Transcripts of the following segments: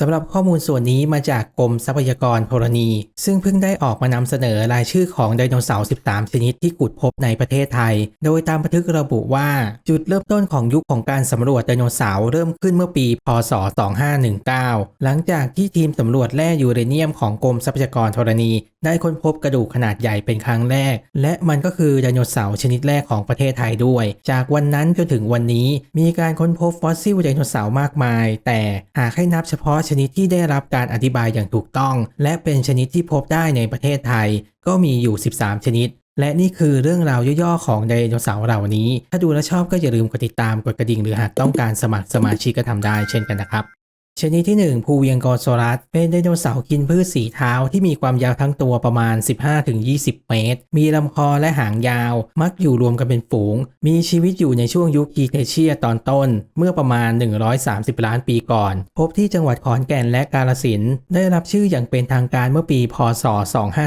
สำหรับข้อมูลส่วนนี้มาจากกรมทรัพยากรธรณี ซึ่งเพิ่งได้ออกมานำเสนอรายชื่อของไดโนเสาร์ 13 ชนิดที่ขุดพบในประเทศไทย โดยตามบันทึกระบุว่าจุดเริ่มต้นของยุคของการสำรวจไดโนเสาร์เริ่มขึ้นเมื่อปี พศ 2519 หลังจากที่ทีมสำรวจแร่ยูเรเนียมของกรมทรัพยากรธรณี ได้ค้นพบกระดูกขนาดใหญ่เป็นครั้งแรก และมันก็คือไดโนเสาร์ชนิดแรกของประเทศไทยด้วย จากวันนั้นจนถึงวันนี้มีการค้นพบฟอสซิลไดโนเสาร์มากมาย แต่หากให้นับเฉพาะชนิดที่ได้รับการอธิบายอย่างถูกต้อง และเป็นชนิดที่พบได้ในประเทศไทย ก็มีอยู่ 13 ชนิดและนี่คือเรื่องราวย่อๆของไดโนเสาร์เหล่านี้ ถ้าดูแล้วชอบก็อย่าลืมกดติดตาม กดกระดิ่ง หรือหากต้องการสมัครสมาชิกก็ทำได้เช่นกันนะครับ ชนิดที่ 1 ภูเวียงกอโซรัส เป็นไดโนเสาร์กินพืชสีเท้าที่มีความยาวทั้งตัวประมาณ 15-20 เมตร มีลำคอและหางยาว มักอยู่รวมกันเป็นฝูง มีชีวิตอยู่ในช่วงยุคกีเทเชียตอนต้น เมื่อประมาณ 130 ล้านปีก่อน พบที่จังหวัดขอนแก่นและกาฬสิน ได้รับชื่ออย่างเป็นทางการเมื่อปี พศ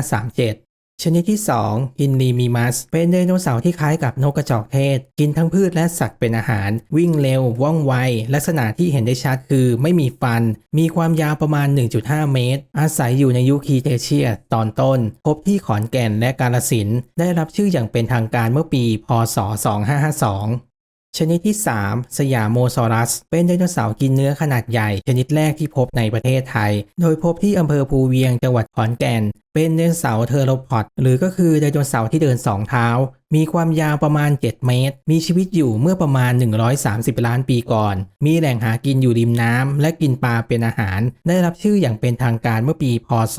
2537 ชนิดที่ 2 อินนีมีมัส เป็นไดโนเสาร์ที่คล้ายกับนกกระจอกเทศ กินทั้งพืชและสัตว์เป็นอาหาร วิ่งเร็ว ว่องไว ลักษณะที่เห็นได้ชัดคือไม่มีฟัน มีความยาวประมาณ 1.5 เมตร อาศัยอยู่ในยุคคีเทเชีย ตอนต้น พบที่ขอนแก่นและกาฬสินธุ์ได้รับชื่ออย่างเป็นทางการเมื่อปี พศ 2552 ชนิดที่ 3 สยามโมซอรัส เป็นไดโนเสาร์กินเนื้อขนาดใหญ่ ชนิดแรกที่พบในประเทศไทย โดยพบที่อำเภอภูเวียงจังหวัดขอนแก่น เป็นไดโนเสาร์เทอโรพอดหรือก็คือไดโนเสาร์ที่เดินสองเท้า มีความยาวประมาณ 7 เมตร มีชีวิตอยู่เมื่อประมาณ 130 ล้านปีก่อน มีแหล่งหากินอยู่ริมน้ำและกินปลาเป็นอาหาร ได้รับชื่ออย่างเป็นทางการเมื่อปี พศ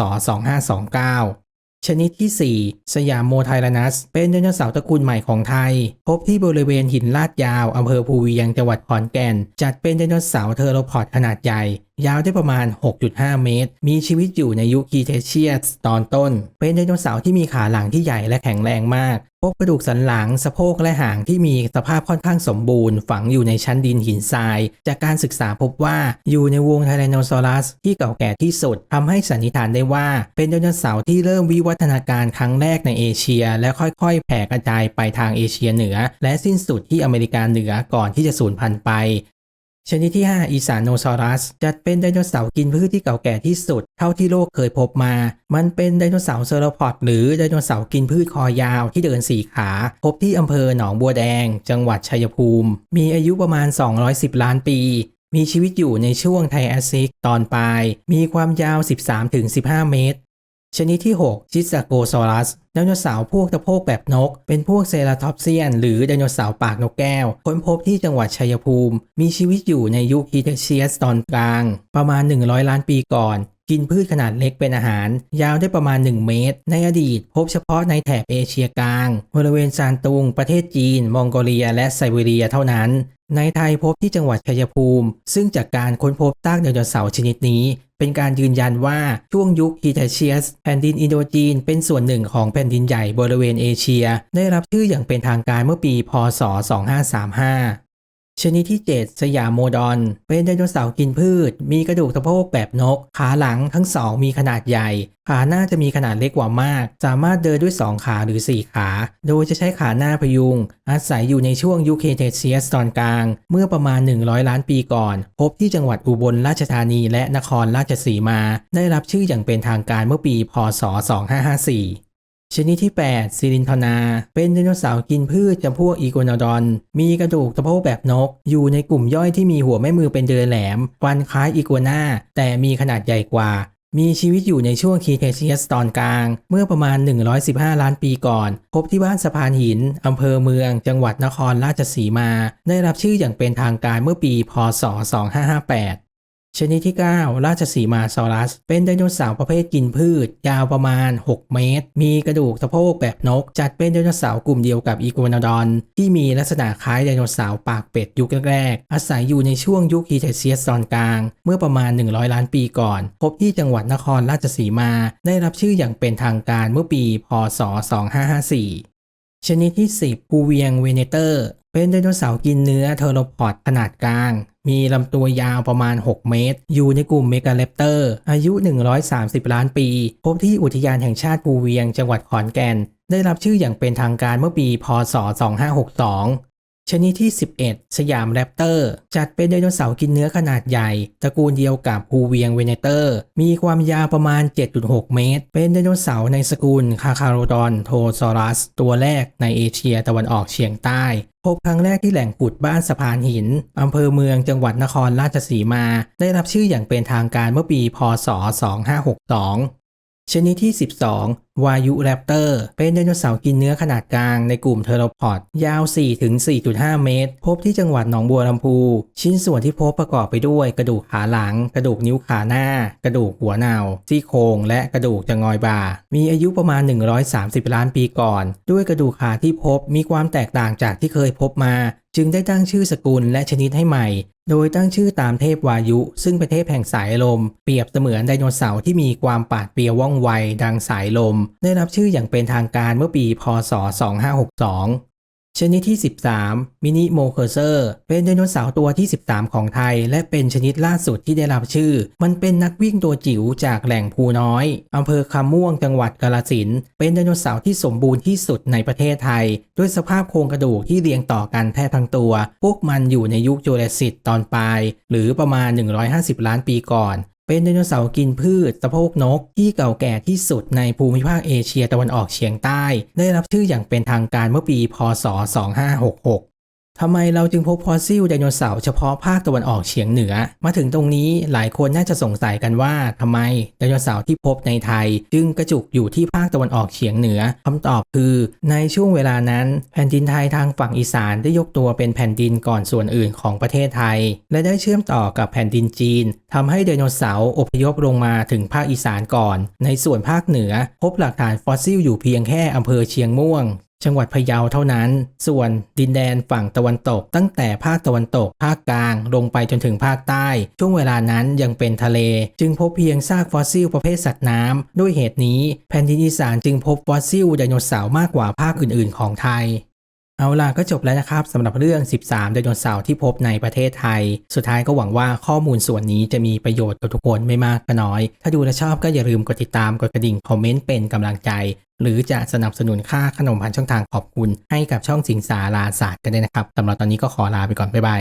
2529 ชนิดที่ 4 สยามโมไทรนัส เป็นไดโนเสาร์ตระกูลใหม่ของไทย พบที่บริเวณหินลาดยาวอำเภอภูเวียงจังหวัดขอนแก่น จัดเป็นไดโนเสาร์เทอโรพอดขนาดใหญ่ ยาวได้ประมาณ 6.5 เมตร มีชีวิตอยู่ในยุคคีเทเชียสตอนต้น เป็นไดโนเสาร์ที่มีขาหลังที่ใหญ่และแข็งแรงมาก พบกระดูกสันหลัง สะโพกและหางที่มีสภาพค่อนข้างสมบูรณ์ ฝังอยู่ในชั้นดินหินทราย จากการศึกษาพบว่าอยู่ในวงไทแรนโนซอรัสที่เก่าแก่ที่สุดทำให้สันนิษฐานได้ว่า เป็นไดโนเสาร์ที่เริ่มวิวัฒนาการครั้งแรกในเอเชีย และค่อยๆ แผ่กระจายไปทางเอเชียเหนือ และสิ้นสุดที่อเมริกาเหนือก่อนที่จะสูญพันธุ์ไป ชนิดที่ 5 อีสานโนซอรัสจัดเป็นไดโนเสาร์กินพืชที่เก่าแก่ที่สุด เท่าที่โลกเคยพบมา มันเป็นไดโนเสาร์เซอโรพอดหรือไดโนเสาร์กินพืชคอยาวที่เดินสี่ขา พบที่อำเภอหนองบัวแดง จังหวัดชัยภูมิ มีอายุประมาณ 210 ล้านปี มีชีวิตอยู่ในช่วงไทแอสซิกตอนปลาย มีความยาว 13-15 เมตร ชนิดที่ 6 ชิสโกซอรัส ไดโนเสาร์พวกตะโพกแบบนก เป็นพวกเซราทอปเซียน หรือไดโนเสาร์ปากนกแก้ว ค้นพบที่จังหวัดชัยภูมิ มีชีวิตอยู่ในยุคคีเทเชียสตอนกลาง ประมาณ 100 ล้านปีก่อน กินพืชขนาดเล็กเป็นอาหาร ยาวได้ประมาณ 1 เมตร ในอดีต พบเฉพาะในแถบเอเชียกลาง บริเวณซานตุง ประเทศจีน มองโกเลีย และไซบีเรียเท่านั้น ในไทยพบที่จังหวัดชัยภูมิ ซึ่งจากการค้นพบซากไดโนเสาร์ชนิดนี้ เป็นการยืนยันว่าช่วงยุคคีเทเชียสแผ่นดินอินโดจีน เป็นส่วนหนึ่งของแผ่นดินใหญ่บริเวณเอเชีย ได้รับชื่ออย่างเป็นทางการเมื่อปี พศ 2535 ชนิดที่ 7 สยามโมดอน เป็นไดโนเสาร์กินพืช มีกระดูกสะโพกแบบนก ขาหลังทั้งสองมีขนาดใหญ่ ขาหน้าจะมีขนาดเล็กกว่ามาก สามารถเดินด้วย 2 ขาหรือ 4 ขา โดยจะใช้ขาหน้าพยุง อาศัยอยู่ในช่วงยุคเคเทเชียสตอนกลาง เมื่อประมาณ 100 ล้านปีก่อน พบที่จังหวัดอุบลราชธานีและนครราชสีมา ได้รับชื่ออย่างเป็นทางการเมื่อปี พศ 2554 ชนิดที่ 8 ซิลินทนา เป็นไดโนเสาร์กินพืชจำพวกอีโกนอดอน มีกระดูกสะโพกแบบนก อยู่ในกลุ่มย่อยที่มีหัวแม่มือเป็นเดือยแหลม ฟันคล้ายอีกัวนาแต่มีขนาดใหญ่กว่า มีชีวิตอยู่ในช่วงคีเทเชียสตอนกลาง เมื่อประมาณ 115 ล้านปีก่อน พบที่บ้านสะพานหิน อำเภอเมือง จังหวัดนครราชสีมา ได้รับชื่ออย่างเป็นทางการเมื่อปี พศ 2558 ชนิดที่ 9 ราชสีมาซอรัส เป็นไดโนเสาร์ประเภทกินพืช ยาวประมาณ 6 เมตร มีกระดูกสะโพกแบบนก จัดเป็นไดโนเสาร์กลุ่มเดียวกับอีกัวนอดอน ที่มีลักษณะคล้ายไดโนเสาร์ปากเป็ดยุคแรกๆ อาศัยอยู่ในช่วงยุคคีเทเชียสตอนกลาง เมื่อประมาณ 100 ล้านปีก่อน พบที่จังหวัดนครราชสีมา ได้รับชื่ออย่างเป็นทางการเมื่อปี พศ 2554 ชนิดที่ 10 ภูเวียงเวเนเตอร์ เป็นไดโนเสาร์กินเนื้อเทอโรพอดขนาดกลาง มีลำตัวยาวประมาณ 6 เมตร อยู่ในกลุ่มเมกาเลปเตอร์ อายุ 130 ล้านปี พบที่อุทยานแห่งชาติภูเวียง จังหวัดขอนแก่น ได้รับชื่ออย่างเป็นทางการเมื่อปี พศ 2562 ชนิดที่ 11 สยามแรปเตอร์ จัดเป็นไดโนเสาร์กินเนื้อขนาดใหญ่ ตระกูลเดียวกับฮูเวียงเวเนเตอร์ มีความยาวประมาณ 7.6 เมตร เป็นไดโนเสาร์ในสกุลคาคาโรดอนโทซอรัส ตัวแรกในเอเชียตะวันออกเฉียงใต้พบครั้งแรกที่แหล่งขุดบ้านสะพานหิน อำเภอเมืองจังหวัดนครราชสีมา ได้รับชื่ออย่างเป็นทางการเมื่อปี พศ 2562 ชนิดที่ 12 วายุแรปเตอร์ เป็นไดโนเสาร์กินเนื้อขนาดกลางในกลุ่มเทอโรพอด ยาว 4-4.5 เมตร พบที่จังหวัดหนองบัวลำพู ชิ้นส่วนที่พบประกอบไปด้วยกระดูกขาหลัง กระดูกนิ้วขาหน้า กระดูกหัวเนาซี่โครงและกระดูกจะงอยบ่า มีอายุประมาณ 130 ล้านปีก่อน ด้วยกระดูกขาที่พบมีความแตกต่างจากที่เคยพบมา จึงได้ตั้งชื่อสกุลและชนิดให้ใหม่ โดยตั้งชื่อตามเทพวายุ ซึ่งเป็นเทพแห่งสายลม เปรียบเสมือนไดโนเสาร์ที่มีความปาดเปรียวว่องไวดังสายลม ได้รับชื่ออย่างเป็นทางการเมื่อปี พศ 2562 ชนิดที่ 13 มินิโมเคอร์เซอร์ เป็นไดโนเสาร์ตัวที่ 13 ของไทย และเป็นชนิดล่าสุดที่ได้รับชื่อ มันเป็นนักวิ่งตัวจิ๋วจากแหล่งภูน้อยอำเภอคำม่วงจังหวัดกาฬสินธุ์เป็นไดโนเสาร์ที่สมบูรณ์ที่สุดในประเทศไทย ด้วยสภาพโครงกระดูกที่เรียงต่อกันแทบทั้งตัว พวกมันอยู่ในยุคจูเลสิตตอนปลาย หรือประมาณ 150 ล้านปีก่อน เป็นไดโนเสาร์กินพืช สะโพกนกที่เก่าแก่ที่สุดในภูมิภาคเอเชียตะวันออกเฉียงใต้ ได้รับชื่ออย่างเป็นทางการเมื่อปี พศ 2566 ทำไมเราจึงพบฟอสซิลไดโนเสาร์เฉพาะภาคตะวันออกเฉียงเหนือ มาถึงตรงนี้หลายคนน่าจะสงสัยกันว่าทำไมไดโนเสาร์ที่พบในไทย จึงกระจุกอยู่ที่ภาคตะวันออกเฉียงเหนือคำตอบคือ ในช่วงเวลานั้น แผ่นดินไทยทางฝั่งอีสานได้ยกตัวเป็นแผ่นดินก่อนส่วนอื่นของประเทศไทย และได้เชื่อมต่อกับแผ่นดินจีนทำให้ไดโนเสาร์อพยพลงมาถึงภาคอีสานก่อน ในส่วนภาคเหนือ พบหลักฐานฟอสซิลอยู่เพียงแค่อำเภอเชียงม่วง จังหวัดพะเยาเท่านั้น ส่วนดินแดนฝั่งตะวันตก ตั้งแต่ภาคตะวันตก ภาคกลาง ลงไปจนถึงภาคใต้ ช่วงเวลานั้นยังเป็นทะเล จึงพบเพียงซากฟอสซิลประเภทสัตว์น้ำด้วยเหตุนี้แผ่นดินอีสานจึงพบฟอสซิลไดโนเสาร์มากกว่าภาคอื่น ๆ ของไทย เอาล่ะก็จบแล้วนะครับสำหรับเรื่อง 13 ไดโนเสาร์ที่พบในประเทศไทย สุดท้ายก็หวังว่าข้อมูลส่วนนี้จะมีประโยชน์กับทุกคนไม่มากก็น้อย ถ้าดูและชอบก็อย่าลืมกดติดตามกดกระดิ่งคอมเมนต์เป็นกำลังใจ หรือจะสนับสนุนค่าขนมผ่านช่องทางขอบคุณ ให้กับช่องสิงสาราศาสตร์กันด้วยนะครับสำหรับตอนนี้ก็ขอลาไปก่อนบ๊ายบาย